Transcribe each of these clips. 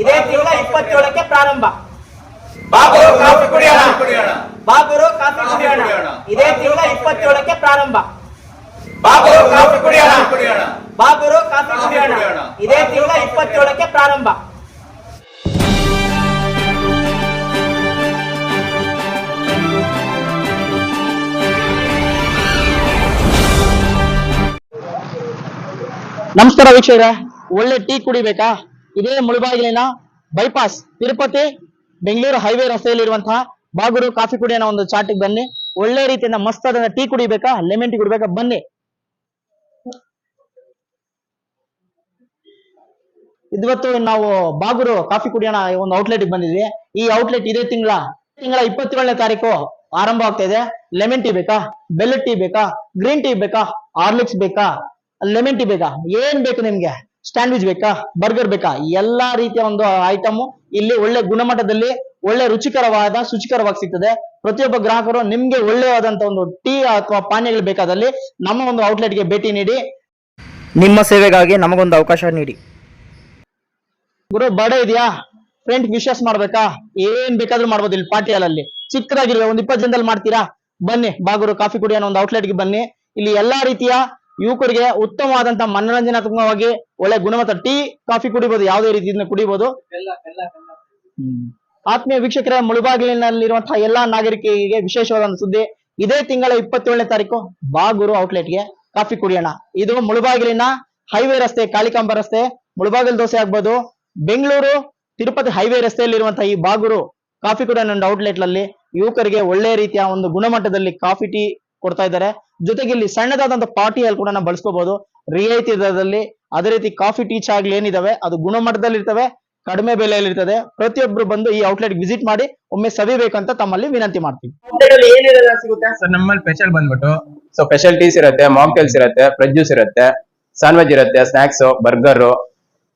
ಇದೇ ತಿಂಗಳ ಇಪ್ಪತ್ತೇಳಕ್ಕೆ ಪ್ರಾರಂಭ. ಬಾಬುರು ಕಾಫಿ ಕುಡಿಯೋಣ. ಬಾಬುರು ಕಾಫಿ ಕುಡಿಯೋಣ. ಇದೇ ತಿಂಗಳ ಇಪ್ಪತ್ತೇಳಕ್ಕೆ ಪ್ರಾರಂಭ. ಬಾಬುರು ಕಾಫಿ ಕುಡಿಯೋಣ. ಬಾಬುರು ಕಾಫಿ ಕುಡಿಯೋಣ. ಇದೇ ತಿಂಗಳ ಇಪ್ಪತ್ತೇಳಕ್ಕೆ ಪ್ರಾರಂಭ. ನಮಸ್ಕಾರ ವೀಕ್ಷಕರೇ ಒಳ್ಳೆ ಟೀ ಕುಡಿಬೇಕಾ? ಇದೇ ಮುಳುಬಾಗಿಲಿನ ಬೈಪಾಸ್ ತಿರುಪತಿ, ಬೆಂಗಳೂರು ಹೈವೇ ರಸ್ತೆಯಲ್ಲಿರುವಂತಹ ಬಾಗೂರು ಕಾಫಿ ಕುಡಿಯೋಣ ಒಂದು ಚಾಟಿಗೆ ಬನ್ನಿ. ಒಳ್ಳೆ ರೀತಿಯಿಂದ ಮಸ್ತ್ ಅದನ್ನ ಟೀ ಕುಡಿಬೇಕಾ ಲೆಮನ್ ಟೀ ಕುಡಿಬೇಕಾ, ಬನ್ನಿ. ಇವತ್ತು ನಾವು ಬಾಗೂರು ಕಾಫಿ ಕುಡಿಯೋಣ ಒಂದು ಔಟ್ಲೆಟ್ ಬಂದಿದ್ವಿ. ಈ ಔಟ್ಲೆಟ್ ಇದೇ ತಿಂಗಳ ತಿಂಗಳ ಇಪ್ಪತ್ತೇಳನೇ ತಾರೀಕು ಆರಂಭ ಆಗ್ತಾ ಇದೆ. ಲೆಮನ್ ಟೀ ಬೇಕಾ ಬೆಲ್ಲ ಟೀ ಬೇಕಾ ಗ್ರೀನ್ ಟೀ ಬೇಕಾ ಆರ್ಲಿಕ್ಸ್ ಬೇಕಾ ಲೆಮನ್ ಟೀ ಬೇಕಾ, ಏನ್ ಬೇಕು ನಿಮ್ಗೆ? ಸ್ಟ್ಯಾಂಡ್ವಿಚ್ ಬೇಕಾ? ಬರ್ಗರ್ ಬೇಕಾ? ಎಲ್ಲಾ ರೀತಿಯ ಒಂದು ಐಟಮ್ ಇಲ್ಲಿ ಒಳ್ಳೆ ಗುಣಮಟ್ಟದಲ್ಲಿ ಒಳ್ಳೆ ರುಚಿಕರವಾದ ಶುಚಿಕರವಾಗಿ ಸಿಗ್ತದೆ. ಪ್ರತಿಯೊಬ್ಬ ಗ್ರಾಹಕರು ನಿಮ್ಗೆ ಒಳ್ಳೆಯವಾದಂತ ಒಂದು ಟೀ ಅಥವಾ ಪಾನೀಯಗಳು ಬೇಕಾದಲ್ಲಿ ನಮ್ಮ ಒಂದು ಔಟ್ಲೆಟ್ಗೆ ಭೇಟಿ ನೀಡಿ. ನಿಮ್ಮ ಸೇವೆಗಾಗಿ ನಮಗೊಂದು ಅವಕಾಶ ನೀಡಿ. ಗುರು ಬಡ ಇದೆಯಾ? ಫ್ರೆಂಡ್ ವಿಶಸ್ ಮಾಡ್ಬೇಕಾ? ಏನ್ ಬೇಕಾದ್ರೂ ಮಾಡ್ಬೋದು ಇಲ್ಲಿ ಪಾರ್ಟಿ ಅಲ್ಲಿ. ಚಿಕ್ಕದಾಗಿರುವ ಒಂದ್ ಇಪ್ಪತ್ತು ಜನದಲ್ಲಿ ಮಾಡ್ತೀರಾ? ಬನ್ನಿ ಬಾಗುರು ಕಾಫಿ ಕುಡಿಯೋಣ ಒಂದು ಔಟ್ಲೆಟ್ಗೆ ಬನ್ನಿ. ಇಲ್ಲಿ ಎಲ್ಲಾ ರೀತಿಯ ಯುವಕರಿಗೆ ಉತ್ತಮವಾದಂತಹ ಮನೋರಂಜನಾತ್ಮಕವಾಗಿ ಒಳ್ಳೆ ಗುಣಮಟ್ಟ ಟೀ ಕಾಫಿ ಕುಡಿಬಹುದು ಯಾವುದೇ ರೀತಿಯಿಂದ ಕುಡಿಬಹುದು ಆತ್ಮೀಯ ವೀಕ್ಷಕರ ಮುಳುಬಾಗಿಲಿನಲ್ಲಿರುವಂತಹ ಎಲ್ಲಾ ನಾಗರಿಕರಿಗೆ ವಿಶೇಷವಾದ ಸುದ್ದಿ. ಇದೇ ತಿಂಗಳ ಇಪ್ಪತ್ತೇಳನೇ ತಾರೀಕು ಬಾಗುರು ಔಟ್ಲೆಟ್ಗೆ ಕಾಫಿ ಕುಡಿಯೋಣ. ಇದು ಮುಳುಬಾಗಿಲಿನ ಹೈವೇ ರಸ್ತೆ ಕಾಳಿಕಾಂಬ ರಸ್ತೆ. ಮುಳುಬಾಗಿಲು ದೋಸೆ ಆಗ್ಬೋದು. ಬೆಂಗಳೂರು ತಿರುಪತಿ ಹೈವೇ ರಸ್ತೆಯಲ್ಲಿರುವಂತಹ ಈ ಬಾಗುರು ಕಾಫಿ ಕುಡಿಯೋಣ ಒಂದು ಔಟ್ಲೆಟ್ನಲ್ಲಿ ಯುವಕರಿಗೆ ಒಳ್ಳೆ ರೀತಿಯ ಒಂದು ಗುಣಮಟ್ಟದಲ್ಲಿ ಕಾಫಿ ಟೀ ಕೊಡ್ತಾ ಇದ್ದಾರೆ. ಜೊತೆಗೆ ಇಲ್ಲಿ ಸಣ್ಣದಾದಂತ ಪಾರ್ಟಿ ಅಲ್ಲಿ ಕೂಡ ನಾವು ಬಳಸ್ಕೋಬಹುದು ರಿಯಾಯಿತಿ ದರದಲ್ಲಿ ಅದೇ ರೀತಿ ಕಾಫಿ, ಟೀ ಚಾಗ್ಲಿ ಏನಿದಾವೆ, ಅದು ಗುಣಮಟ್ಟದಲ್ಲಿ ಇರ್ತವೆ ಕಡಿಮೆ ಬೆಲೆಯಲ್ಲಿ ಇರ್ತದೆ ಪ್ರತಿಯೊಬ್ರು ಬಂದು ಈ ಔಟ್ಲೆಟ್ ವಿಸಿಟ್ ಮಾಡಿ ಒಮ್ಮೆ ಸವಿಬೇಕಂತ ತಮ್ಮಲ್ಲಿ ವಿನಂತಿ ಮಾಡ್ತೀವಿ. ಸಿಗುತ್ತೆ? ಸರ್ ನಮ್ಮಲ್ಲಿ ಸ್ಪೆಷಲ್ ಬಂದ್ಬಿಟ್ಟು ಸೊ ಸ್ಪೆಷಲ್ ಟೀಸ್ ಇರುತ್ತೆ ಮಾಕ್ಟೇಲ್ಸ್ ಇರುತ್ತೆ ಫ್ರೆಜ್ ಜ್ಯೂಸ್ ಇರುತ್ತೆ ಸ್ಯಾಂಡ್ವಿಚ್ ಇರುತ್ತೆ ಸ್ನಾಕ್ಸ್ ಬರ್ಗರ್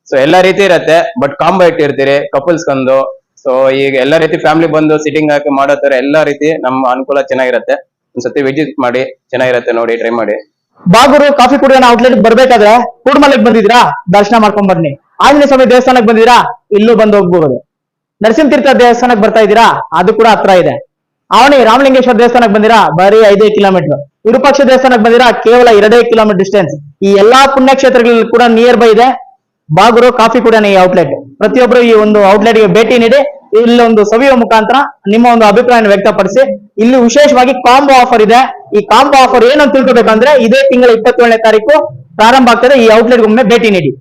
ಸೊ ಎಲ್ಲಾ ರೀತಿ ಇರುತ್ತೆ ಬಟ್ ಕಾಂಬೋ ಇಟ್ಟಿರ್ತೀರಿ ಕಪಲ್ಸ್ ಕಂದು. ಸೊ ಈಗ ಎಲ್ಲಾ ರೀತಿ ಫ್ಯಾಮಿಲಿ ಬಂದು ಸಿಟಿಂಗ್ ಹಾಕಿ ಮಾಡೋ ತರ ಎಲ್ಲಾ ರೀತಿ ನಮ್ಮ ಅನುಕೂಲ ಚೆನ್ನಾಗಿರುತ್ತೆ. ಒಂದ್ಸತಿ ವಿಸಿಟ್ ಮಾಡಿ, ಚೆನ್ನಾಗಿರತ್ತೆ ನೋಡಿ ಟ್ರೈ ಮಾಡಿ. ಬಾಗೂರು ಕಾಫಿ ಕುಡಿಯೋಣ ಔಟ್ಲೆಟ್ ಬರ್ಬೇಕಾದ್ರೆ ಕೂಡ್ಮಲೆಗ್ ಬಂದಿದ್ರಾ ದರ್ಶನ ಮಾಡ್ಕೊಂಡ್ ಬನ್ನಿ. ಆಂಜನೇಯ ಸ್ವಾಮಿ ದೇವಸ್ಥಾನಕ್ಕೆ ಬಂದಿದ್ರಾ ಇಲ್ಲೂ ಬಂದು ಹೋಗ್ಬೋದು. ನರಸಿಂಹತೀರ್ಥ ದೇವಸ್ಥಾನಕ್ಕೆ ಬರ್ತಾ ಇದ್ದೀರಾ? ಅದು ಕೂಡ ಹತ್ರ ಇದೆ. ಅವನಿ ರಾಮಲಿಂಗೇಶ್ವರ ದೇವಸ್ಥಾನಕ್ಕೆ ಬಂದಿರಾ? ಬರೀ ಐದೇ ಕಿಲೋಮೀಟರ್ ವಿರೂಪಾಕ್ಷ ದೇವಸ್ಥಾನಕ್ಕೆ ಬಂದಿರಾ? ಕೇವಲ ಎರಡೇ ಕಿಲೋಮೀಟರ್ ಡಿಸ್ಟೆನ್ಸ್ ಈ ಎಲ್ಲಾ ಪುಣ್ಯಕ್ಷೇತ್ರಗಳಲ್ಲಿ ಕೂಡ ನಿಯರ್ ಬೈ ಇದೆ. ಬಾಗೂರು ಕಾಫಿ ಕುಡಿಯೋಣ ಈ ಔಟ್ಲೆಟ್ ಪ್ರತಿಯೊಬ್ಬರು ಈ ಒಂದು ಔಟ್ಲೆಟ್ಗೆ ಭೇಟಿ ನೀಡಿ ಇಲ್ಲೊಂದು ಸವಿಯ ಮುಖಾಂತರ ನಿಮ್ಮ ಒಂದು ಅಭಿಪ್ರಾಯ ವ್ಯಕ್ತಪಡಿಸಿ. ಇಲ್ಲಿ ವಿಶೇಷವಾಗಿ ಕಾಂಬೋ ಆಫರ್ ಇದೆ. ಈ ಕಾಂಬೋ ಆಫರ್ ಏನಂತ ತಿಳ್ಕೊಬೇಕಂದ್ರೆ ಇದೇ ತಿಂಗಳ ಇಪ್ಪತ್ತೇಳನೇ ತಾರೀಕು ಪ್ರಾರಂಭ ಆಗ್ತದೆ. ಈ ಔಟ್ಲೆಟ್ ಒಮ್ಮೆ ಭೇಟಿ ನೀಡಿ.